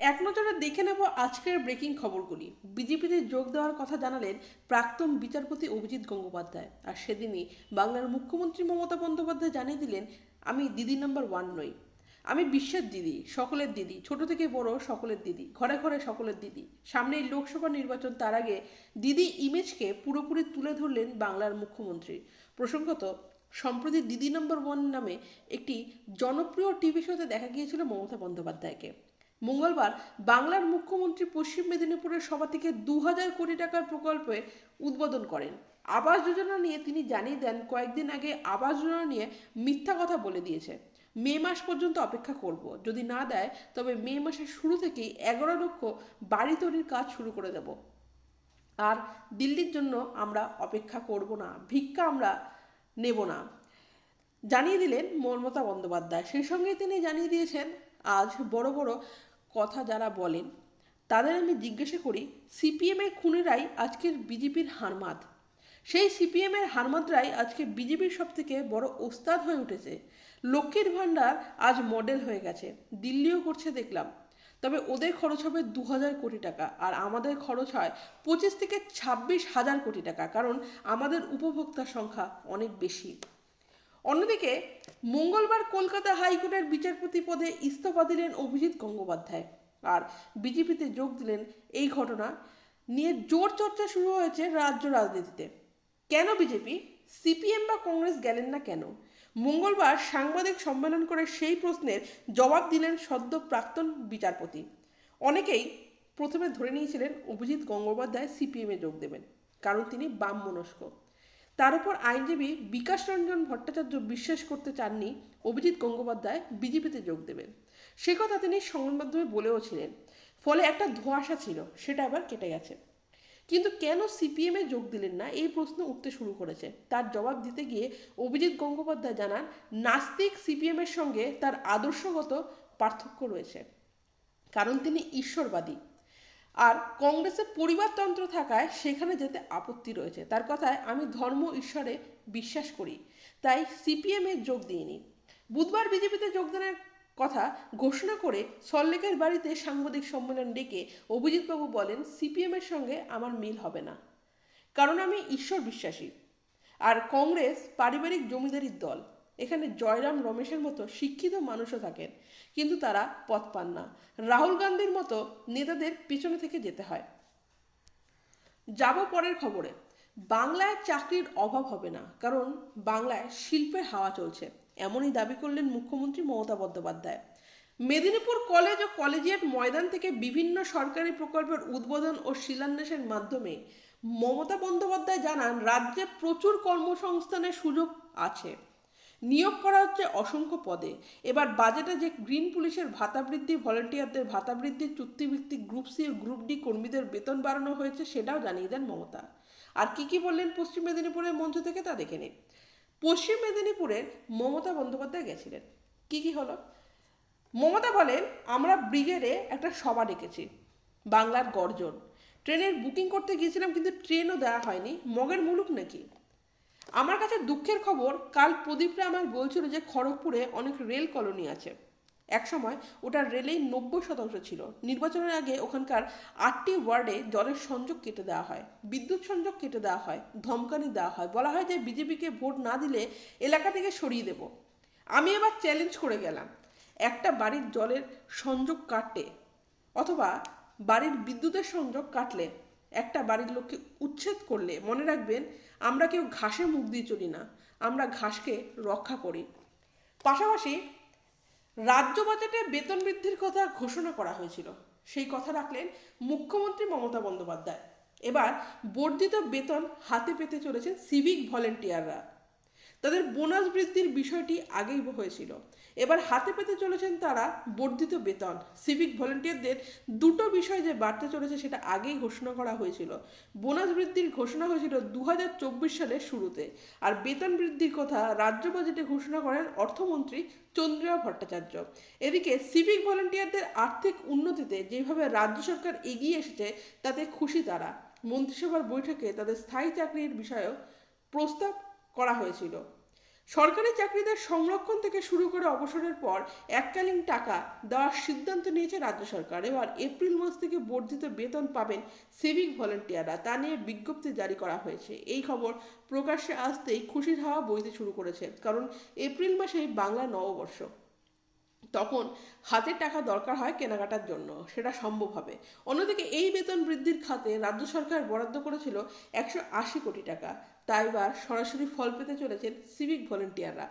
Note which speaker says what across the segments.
Speaker 1: এক নজরে দেখে নেব আজকের ব্রেকিং খবরগুলি। বিজেপিতে যোগ দেওয়ার কথা জানালেন প্রাক্তন বিচারপতি অভিজিৎ গঙ্গোপাধ্যায়। আর সেদিনই বাংলার মুখ্যমন্ত্রী মমতা বন্দ্যোপাধ্যায় জানিয়ে দিলেন, আমি দিদি নাম্বার ওয়ান নই। আমি বিশ্বের দিদি, সকলের দিদি, ছোট থেকে বড় সকলের দিদি, ঘরে ঘরে সকলের দিদি। সামনেই লোকসভা নির্বাচন, তার আগে দিদি ইমেজকে পুরোপুরি তুলে ধরলেন বাংলার মুখ্যমন্ত্রী। প্রসঙ্গত, সম্প্রতি দিদি নম্বর ওয়ান নামে একটি জনপ্রিয় টিভি শোতে দেখা গিয়েছিল মমতা বন্দ্যোপাধ্যায়কে। মঙ্গলবার বাংলার মুখ্যমন্ত্রী পশ্চিম মেদিনীপুরের সভা থেকে দু হাজার কোটি টাকার প্রকল্পে উদ্বোধন করেন। আবাস যোজনা নিয়ে তিনি জানিয়ে দেন, কয়েকদিন আগে আবাস যোজনা নিয়ে মিথ্যা কথা বলে দিয়েছে। মে মাস পর্যন্ত অপেক্ষা করব। যদি না দেয়, তবে মে মাসের শুরু থেকেই এগারো লক্ষ বাড়ি তৈরির কাজ শুরু করে দেব। আর দিল্লির জন্য আমরা অপেক্ষা করব না, ভিক্ষা আমরা নেব না। জানিয়ে দিলেন মমতা বন্দ্যোপাধ্যায়। সেই সঙ্গে তিনি জানিয়ে দিয়েছেন, আজ বড় বড় কথা যারা বলেন, তাদের আমি জিজ্ঞাসা করি সিপিএমের খুনিরাই আজকের বিজেপির হারমাদ। সেই সিপিএমের হারমাদরাই আজকে বিজেপির সব থেকে বড় ওস্তাদ হয়ে উঠেছে। লক্ষ্মীর ভাণ্ডার আজ মডেল হয়ে গেছে। দিল্লিও করছে দেখলাম। তবে ওদের খরচ হবে দু হাজার কোটি টাকা, আর আমাদের খরচ হয় পঁচিশ থেকে ছাব্বিশ হাজার কোটি টাকা, কারণ আমাদের উপভোক্তার সংখ্যা অনেক বেশি। অন্যদিকে, মঙ্গলবার কলকাতা হাইকোর্টের বিচারপতি পদে ইস্তফা দিলেন অভিজিৎ গঙ্গোপাধ্যায়। আর বিজেপিতে যোগ দিলেন এই ঘটনা নিয়ে জোর চর্চা শুরু হয়েছে রাজ্য রাজনীতিতে। কেন বিজেপি? সিপিএম বা কংগ্রেস গেলেন না কেন? মঙ্গলবার সাংবাদিক সম্মেলন করে সেই প্রশ্নের জবাব দিলেন সদ্য প্রাক্তন বিচারপতি। অনেকেই প্রথমে ধরে নিয়েছিলেন অভিজিৎ গঙ্গোপাধ্যায় সিপিএমে যোগ দেবেন, কারণ তিনি বাম মনস্ক তার উপর আইনজীবী বিকাশ রঞ্জন ভট্টাচার্য বিশ্বাস করতে চাননি অভিজিৎ গঙ্গোপাধ্যায়, বিজেপিতে যোগ দেবেন। সে কথা তিনি সংবাদ মাধ্যমে বলেও ছিলেন। ফলে একটা ধোঁয়াশা ছিল, সেটা আবার কেটে গেছে। কিন্তু কেন সিপিএমে যোগ দিলেন না, এই প্রশ্ন উঠতে শুরু করেছে। তার জবাব দিতে গিয়ে অভিজিৎ গঙ্গোপাধ্যায় জানান, নাস্তিক সিপিএমের সঙ্গে তার আদর্শগত পার্থক্য রয়েছে। কারণ তিনি ঈশ্বরবাদী। আর কংগ্রেসে পরিবারতন্ত্র থাকায় সেখানে যেতে আপত্তি রয়েছে। তার কথায় আমি ধর্ম ঈশ্বরে বিশ্বাস করি, তাই সিপিএমে যোগ দিইনি। বুধবার বিজেপিতে যোগদানের কথা ঘোষণা করে সল্লেকের বাড়িতে সাংবাদিক সম্মেলন ডেকে অভিজিৎবাবু বলেন সিপিএমের সঙ্গে আমার মিল হবে না, কারণ আমি ঈশ্বর বিশ্বাসী। আর কংগ্রেস পারিবারিক জমিদারির দল। এখানে জয়রাম রমেশের মতো শিক্ষিত মানুষও থাকেন। কিন্তু তারা পথ পান না। রাহুল গান্ধীর মতো নেতাদের পিছনে থেকে যেতে হয়। যাব পরের খবরে। বাংলায় চাকরির অভাব হবে না, কারণ বাংলায় শিল্পের হাওয়া চলছে। এমনই দাবি করলেন মুখ্যমন্ত্রী মমতা বন্দ্যোপাধ্যায়। মেদিনীপুর কলেজ ও কলেজিয়েট ময়দান থেকে বিভিন্ন সরকারি প্রকল্পের উদ্বোধন ও শিলান্যাসের মাধ্যমে মমতা বন্দ্যোপাধ্যায় জানান, রাজ্যে প্রচুর কর্মসংস্থানের সুযোগ আছে। নিয়োগ করা হচ্ছে অসংখ্য পদে। এবার বাজেটে যে গ্রিন পুলিশের ভাতা বৃদ্ধি, ভলেন্টিয়ারদের ভাতা বৃদ্ধি, চুক্তিভিত্তিক গ্রুপ সি ও গ্রুপ ডি কর্মীদের বেতন বাড়ানো হয়েছে সেটাও জানিয়ে দেন মমতা। আর কি কি বললেন পশ্চিম মেদিনীপুরের মঞ্চ থেকে তা দেখে নিন। পশ্চিম মেদিনীপুরের মমতা বন্দ্যোপাধ্যায় গেছিলেন। কি কি হলো? মমতা বলেন, আমরা ব্রিগেডে একটা সভা ডেকেছি, বাংলার গর্জন। ট্রেনের বুকিং করতে গিয়েছিলাম কিন্তু ট্রেনও দেওয়া হয়নি। মগের মুলুক নাকি? আমার কাছে দুঃখের খবর, কাল প্রদীপরা আমার বলছিল যে খড়গপুরে অনেক রেল কলোনি আছে। এক সময় ওটা রেলেই নব্বই শতাংশ ছিল। নির্বাচনের আগে ওখানকার আটটি ওয়ার্ডে জলের সংযোগ কেটে দেওয়া হয়, বিদ্যুৎ সংযোগ কেটে দেওয়া হয়, ধমকানি দেওয়া হয়। বলা হয় যে বিজেপিকে ভোট না দিলে এলাকা থেকে সরিয়ে দেব। আমি এবার চ্যালেঞ্জ করে গেলাম, একটা বাড়ির জলের সংযোগ কাটে অথবা বাড়ির বিদ্যুতের সংযোগ কাটলে একটা বাড়ির লোককে উচ্ছেদ করলে, মনে রাখবেন, আমরা কেউ ঘাসে মুখ দিয়ে চলি না, আমরা ঘাসকে রক্ষা করি। পাশাপাশি রাজ্য বাজেটে বেতন বৃদ্ধির কথা ঘোষণা করা হয়েছিল। সেই কথা রাখলেন মুখ্যমন্ত্রী মমতা বন্দ্যোপাধ্যায়। এবার বর্ধিত বেতন হাতে পেতে চলেছেন সিভিক ভলেন্টিয়াররা তাদের বোনাস বৃদ্ধির বিষয়টি আগেই হয়েছিল। এবার হাতে পেতে চলেছেন তারা বর্ধিত বেতন। সিভিক ভলেন্টিয়ারদের দুটো বিষয় যে বাড়তে চলেছে সেটা আগেই ঘোষণা করা হয়েছিল। বোনাস বৃদ্ধির ঘোষণা হয়েছিল দু সালের শুরুতে। আর বেতন বৃদ্ধির কথা রাজ্য বাজেটে ঘোষণা করেন অর্থমন্ত্রী চন্দ্রিমা ভট্টাচার্য। এদিকে সিভিক ভলেন্টিয়ারদের আর্থিক উন্নতিতে যেভাবে রাজ্য সরকার এগিয়ে এসেছে, তাতে খুশি তারা। মন্ত্রিসভার বৈঠকে তাদের স্থায়ী চাকরির বিষয়েও প্রস্তাব হয়েছিল। সরকারি চাকরিদের সংরক্ষণ থেকে শুরু করে অবসরের পর এককালীন টাকা দেওয়ার সিদ্ধান্ত নিয়েছে রাজ্য সরকার। এবার এপ্রিল মাস থেকে বর্ধিত বেতন পাবেন সিভিক ভলেন্টিয়াররা তা নিয়ে বিজ্ঞপ্তি জারি করা হয়েছে। এই খবর প্রকাশ্যে আসতেই খুশির হাওয়া বইতে শুরু করেছে, কারণ এপ্রিল মাসেই বাংলা নববর্ষ। তখন হাতে টাকা দরকার হয় কেনাকাটার জন্য, সেটা সম্ভব হবে। অন্যদিকে এই বেতন বৃদ্ধির খাতে রাজ্য সরকার বরাদ্দ করেছিল একশো আশি কোটি টাকা। তাই এবার সরাসরি ফল পেতে চলেছেন সিভিক ভলেন্টিয়াররা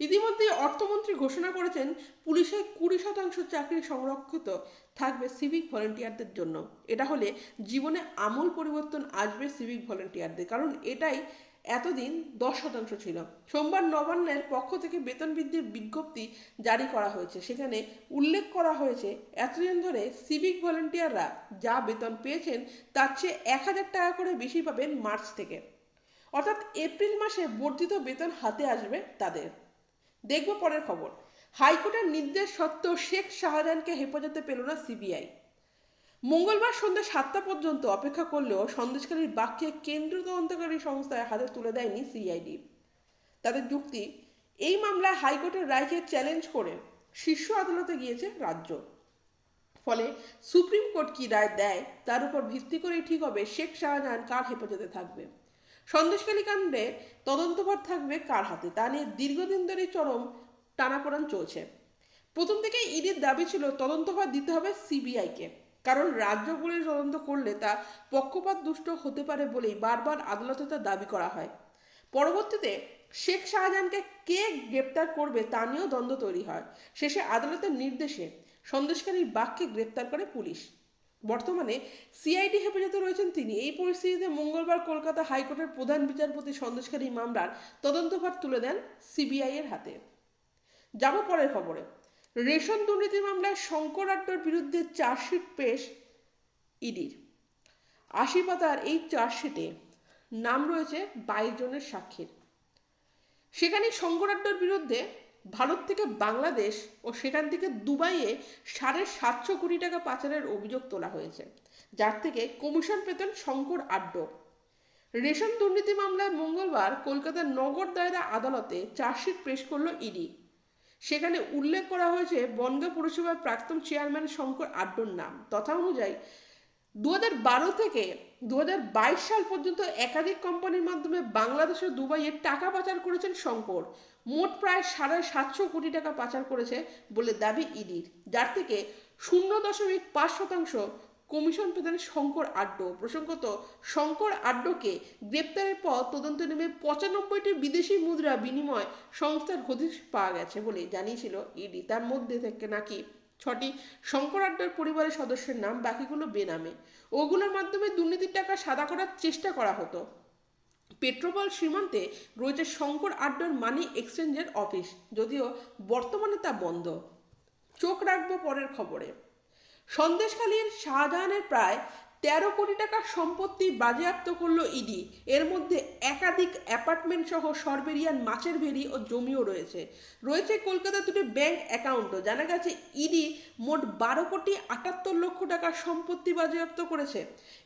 Speaker 1: ইতিমধ্যে অর্থমন্ত্রী ঘোষণা করেছেন পুলিশের কুড়ি শতাংশ চাকরি সংরক্ষিত থাকবে সিভিক ভলেন্টিয়ারদের জন্য। এটা হলে জীবনে আমূল পরিবর্তন আসবে সিভিক ভলেন্টিয়ারদের কারণ এটাই এতদিন দশ শতাংশ ছিল। সোমবার নবান্নের পক্ষ থেকে বেতন বৃদ্ধির বিজ্ঞপ্তি জারি করা হয়েছে। সেখানে উল্লেখ করা হয়েছে, এতদিন ধরে সিভিক ভলেন্টিয়াররা যা বেতন পেয়েছেন, তার চেয়ে এক হাজার টাকা করে বেশি পাবেন মার্চ থেকে। অর্থাৎ এপ্রিল মাসে বর্ধিত বেতন হাতে আসবে তাদের। দেখব পরের খবর। হাইকোর্টের নির্দেশ সত্ত্বেও শেখ শাহজাহানকে হেফাজতে পেল না সিবিআই। মঙ্গলবার সন্ধ্যা সাতটা পর্যন্ত অপেক্ষা করলেও সন্দেশকারীর বাক্যে কেন্দ্রীয় তদন্তকারী সংস্থায় হাতে তুলে দেয়নি সিআইডি। তাদের যুক্তি, এই মামলায় হাইকোর্টের রায়কে চ্যালেঞ্জ করে শীর্ষ আদালতে গিয়েছে রাজ্য। ফলে সুপ্রিম কোর্ট কি রায় দেয় তার উপর ভিত্তি করেই ঠিক হবে শেখ শাহজাহান কার হেফাজতে থাকবে। সন্দেশকালী কাণ্ডে তদন্তভার থাকবে কার হাতে? তা নিয়ে দীর্ঘদিন ধরে চরম টানাপোড়ান চলছে। প্রথম থেকে ইডির দাবি ছিল তদন্তভার দিতে হবে সিবিআইকে। কারণ রাজ্য পুলিশ তদন্ত করলে তা পক্ষপাত দুষ্ট হতে পারে বলেই বারবার আদালতে তা দাবি করা হয়। পরবর্তীতে শেখ শাহজাহানকে কে গ্রেপ্তার করবে তা নিয়েও দ্বন্দ্ব তৈরি হয়। শেষে আদালতের নির্দেশে সন্দেশকারীর বাঘকে গ্রেপ্তার করে পুলিশ। বর্তমানে সিআইডি হেফাজতে রয়েছেন তিনি। এই পরিস্থিতিতে মঙ্গলবার কলকাতা হাইকোর্টের প্রধান বিচারপতি সন্দেশকারী মামলার তদন্তভার তুলে দেন সিবিআই এর হাতে। যাব পরের খবরে। রেশন দুর্নীতি মামলায় শঙ্কর আড্ডার বিরুদ্ধে চার্জশিট পেশ ইডির। আশি পাতার এই চার্জশিটে নাম রয়েছে বাইশ জনের সাক্ষীর। সেখানে শঙ্কর আড্ডার বিরুদ্ধে ভারত থেকে বাংলাদেশ ও সেখান থেকে দুবাইয়ে সাড়ে সাতশো কোটি টাকা পাচারের অভিযোগ তোলা হয়েছে, যার থেকে কমিশন পেতেন শঙ্কর আড্ড। রেশন দুর্নীতি মামলায় মঙ্গলবার কলকাতার নগর দায়রা আদালতে চার্জশিট পেশ করল ইডি। সেখানে উল্লেখ করা হয়েছে, বনগাঁ পুরসভার প্রাক্তন চেয়ারম্যান শঙ্কর আড্ডর নাম। তথা অনুযায়ী দু থেকে দু হাজার বাইশ সাল পর্যন্ত একাধিক কোম্পানির মাধ্যমে বাংলাদেশ ও দুবাইয়ে টাকা পাচার করেছেন শঙ্কর। মোট প্রায় সাড়ে সাতশো কোটি টাকা পাচার করেছে বলে দাবি ইডির। যার থেকে শূন্য দশমিক পাঁচ শতাংশ কমিশন পেতেন শঙ্কর আড্ড। প্রসঙ্গত, শঙ্কর আড্ডকে গ্রেপ্তারের পর তদন্ত নেমে পঁচানব্বইটি বিদেশি মুদ্রা বিনিময় সংস্থার হদিশ পাওয়া গেছে বলে জানিয়েছিল ইডি। তার মধ্যে থেকে নাকি ছটি শঙ্কর আড্ডার পরিবারের সদস্যের নাম, বাকিগুলো বেনামে। ওগুলোর মাধ্যমে দুর্নীতির টাকা সাদা করার চেষ্টা করা হতো। পেট্রোপল সীমান্তে রয়েছে শঙ্কর আড্ডার মানি এক্সচেঞ্জের অফিস, যদিও বর্তমানে তা বন্ধ। চোখ রাখব পরের খবরে। সন্দেশখালীর শাহজাহানের প্রায় তেরো কোটি টাকার সম্পত্তি বাজেয়াপ্ত করল ইডি। এর মধ্যে একাধিক অ্যাপার্টমেন্ট সহ সরবেরিয়ান মাছের ভেরি ও জমিও রয়েছে। রয়েছে কলকাতা দুটি ব্যাংক অ্যাকাউন্টও। জানা গেছে, ইডি মোট বারো কোটি আটাত্তর লক্ষ টাকার সম্পত্তি বাজেয়াপ্ত করেছে।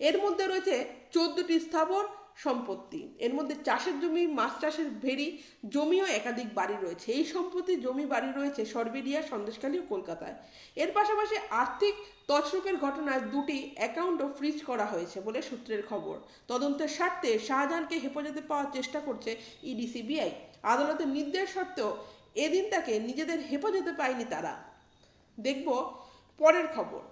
Speaker 1: এর মধ্যে রয়েছে চোদ্দটি স্থাবর সম্পত্তি। এর মধ্যে চাষের জমি, মাছ চাষের ভেরি জমিও একাধিক বাড়ি রয়েছে। এই সম্পত্তি, জমি, বাড়ি রয়েছে সরবেরিয়া সন্দেশখালী ও কলকাতায়। এর পাশাপাশি আর্থিক তছরূপের ঘটনায় দুটি অ্যাকাউন্টও ফ্রিজ করা হয়েছে বলে সূত্রের খবর। তদন্তের স্বার্থে শাহজাহানকে হেফাজতে পাওয়ার চেষ্টা করছে ইডি সিবিআই আদালতের নির্দেশ সত্ত্বেও এদিন তাকে নিজেদের হেফাজতে পায়নি তারা। দেখব পরের খবর।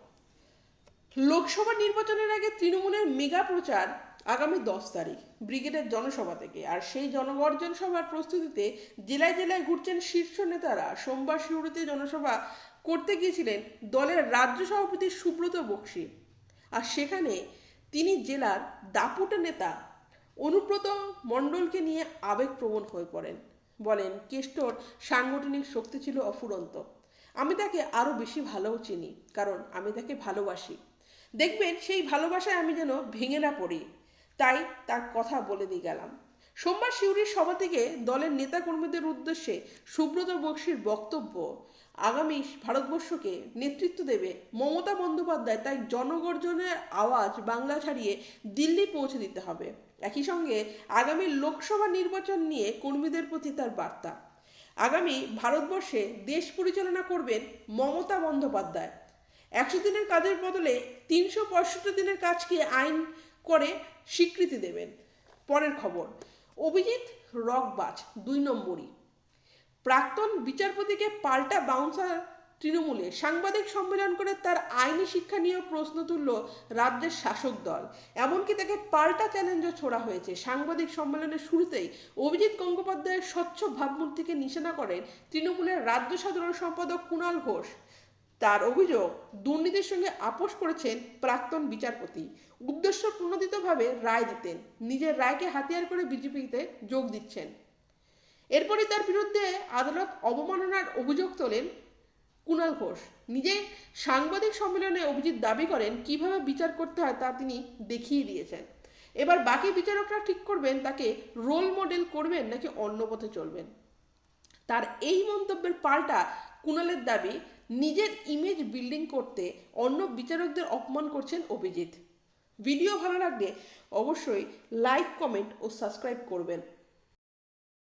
Speaker 1: লোকসভা নির্বাচনের আগে তৃণমূলের মেগা প্রচার আগামী দশ তারিখ, ব্রিগেডের জনসভা থেকে। আর সেই জনগর্জন সভার প্রস্তুতিতে জেলায় জেলায় ঘুরছেন শীর্ষ নেতারা। সোমবার শিউড়িতে জনসভা করতে গিয়েছিলেন দলের রাজ্য সভাপতি সুব্রত বক্সি। আর সেখানে তিনি জেলার দাপুটে নেতা অনুব্রত মণ্ডলকে নিয়ে আবেগপ্রবণ হয়ে পড়েন। বলেন, কেষ্টর সাংগঠনিক শক্তি ছিল অফুরন্ত। আমি তাকে আরও বেশি ভালো চিনি, কারণ আমি তাকে ভালোবাসি। দেখবেন, সেই ভালোবাসায় আমি যেন ভেঙে না পড়ি। তাই তার কথা বলে দিয়ে গেলাম। সোমবার শিউরির সভা থেকে দলের নেতাকর্মীদের উদ্দেশ্যে সুব্রত বক্সির বক্তব্য, আগামী ভারতবর্ষকে নেতৃত্ব দেবে মমতা বন্দ্যোপাধ্যায়, তাই জনগর্জনের আওয়াজ বাংলা ছাড়িয়ে দিল্লি পৌঁছে দিতে হবে। একই সঙ্গে আগামী লোকসভা নির্বাচন নিয়ে কর্মীদের প্রতি তার বার্তা। আগামী ভারতবর্ষে দেশ পরিচালনা করবেন মমতা বন্দ্যোপাধ্যায়। একশো দিনের কাজের বদলে তিনশো পঁয়ষট্টি দিনের কাজকে আইন করে স্বীকৃতি দেবেন। পরের খবর, অভিজিৎ রকবাজ দুই নম্বরই। প্রাক্তন বিচারপতিকে পাল্টা বাউন্সার তৃণমূলে সাংবাদিক সম্মেলন করে তার আইনি শিক্ষা নিয়েও প্রশ্ন তুলল রাজ্যের শাসক দল। এমনকি তাকে পাল্টা চ্যালেঞ্জও ছোড়া হয়েছে। সাংবাদিক সম্মেলনের শুরুতেই অভিজিৎ গঙ্গোপাধ্যায়ের স্বচ্ছ ভাবমূর্তিকে নিশানা করেন তৃণমূলের রাজ্য সাধারণ সম্পাদক কুণাল ঘোষ। তার অভিযোগ দুর্নীতির সঙ্গে আপোষ করেছেন প্রাক্তন বিচারপতি। উদ্দেশ্য প্রণোদিতভাবে রায় দিতেন। নিজের রায়কে হাতিয়ার করে বিজেপিতে যোগ দিচ্ছেন। এরপরই তার বিরুদ্ধে আদালত অবমাননার অভিযোগ তোলেন কুণাল ঘোষ। নিজে সাংবাদিক সম্মেলনে অভিজিৎ দাবি করেন, কীভাবে বিচার করতে হয় তা তিনি দেখিয়ে দিয়েছেন। এবার বাকি বিচারকরা ঠিক করবেন, তাকে রোল মডেল করবেন নাকি অন্য পথে চলবেন। তার এই মন্তব্যের পাল্টা কুণালের দাবি নিজের ইমেজ বিল্ডিং করতে অন্য বিচারকদের অপমান করছেন অভিজিৎ। ভিডিও ভালো লাগলে অবশ্যই লাইক কমেন্ট ও সাবস্ক্রাইব করবেন।